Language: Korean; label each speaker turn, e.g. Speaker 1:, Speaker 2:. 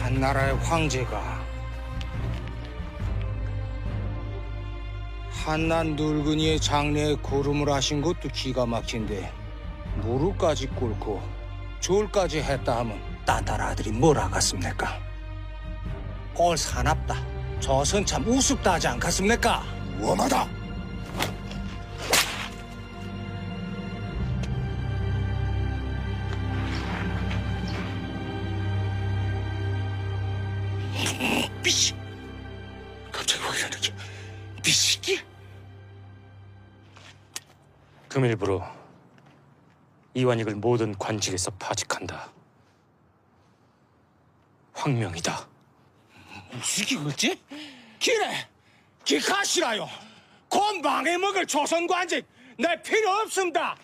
Speaker 1: 한 나라의 황제가 한난 늙은이의 장래에 고름을 하신 것도 기가 막힌데 무릎까지 꿇고 졸까지 했다 하면 딴따라 아들이 뭘 하겠습니까? 꼴 사납다. 저선 참 우습다 하지 않겠습니까?
Speaker 2: 원하다.
Speaker 1: 미씨! 갑자기 왜 이러지? 미씨기?
Speaker 3: 금일부로 이완익을 모든 관직에서 파직한다. 황명이다.
Speaker 1: 무식이 어찌? 기래! 기가시라요! 곧 망해먹을 조선관직 내 필요 없습니다!